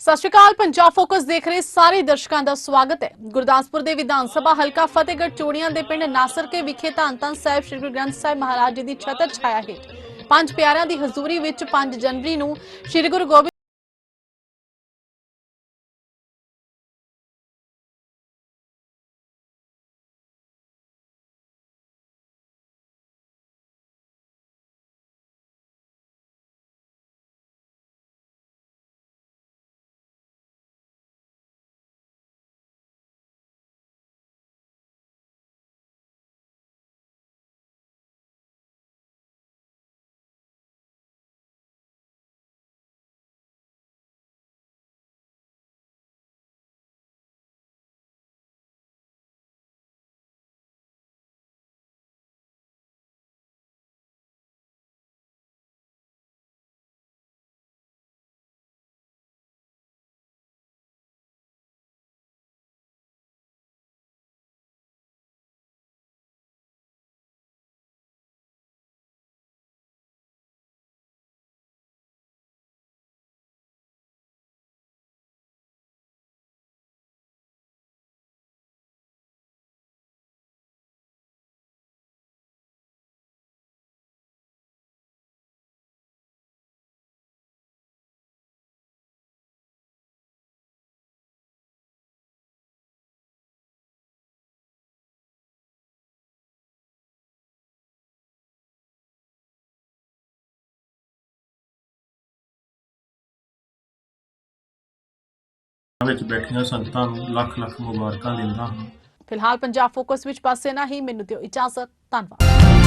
ਸਤਿ ਸ਼੍ਰੀ ਅਕਾਲ, ਪੰਜਾਬ ਫੋਕਸ ਦੇਖ ਰਹੇ ਸਾਰੇ ਦਰਸ਼ਕਾਂ ਦਾ ਸਵਾਗਤ ਹੈ। ਗੁਰਦਾਸਪੁਰ ਦੇ ਵਿਧਾਨ ਸਭਾ ਹਲਕਾ ਫਤਿਹਗੜ੍ਹ ਚੋੜੀਆਂ ਦੇ ਪਿੰਡ ਨਾਸਰਕੇ ਵਿਖੇ ਧੰਨ ਧੰਨ ਸਾਹਿਬ ਸ੍ਰੀ ਗੁਰੂ ਗ੍ਰੰਥ ਸਾਹਿਬ ਮਹਾਰਾਜ ਜੀ ਦੀ ਛਤਰ ਛਾਇਆ ਹੇਠ ਪੰਜ ਪਿਆਰਿਆਂ ਦੀ ਹਜ਼ੂਰੀ ਵਿੱਚ 5 ਜਨਵਰੀ ਨੂੰ ਸ੍ਰੀ ਗੁਰੂ ਗੋਬਿੰਦ ਵਿੱਚ ਬੈਠੀਆਂ ਸੰਗਤਾਂ ਨੂੰ ਲੱਖ ਲੱਖ ਮੁਬਾਰਕਾਂ ਦਿੰਦਾ ਹਾਂ। ਫਿਲਹਾਲ ਪੰਜਾਬ ਫੋਕਸ ਵਿੱਚ ਪਾਸੇ ਨਾ ਹੀ, ਮੈਨੂੰ ਦਿਓ ਇਜਾਜ਼ਤ, ਧੰਨਵਾਦ।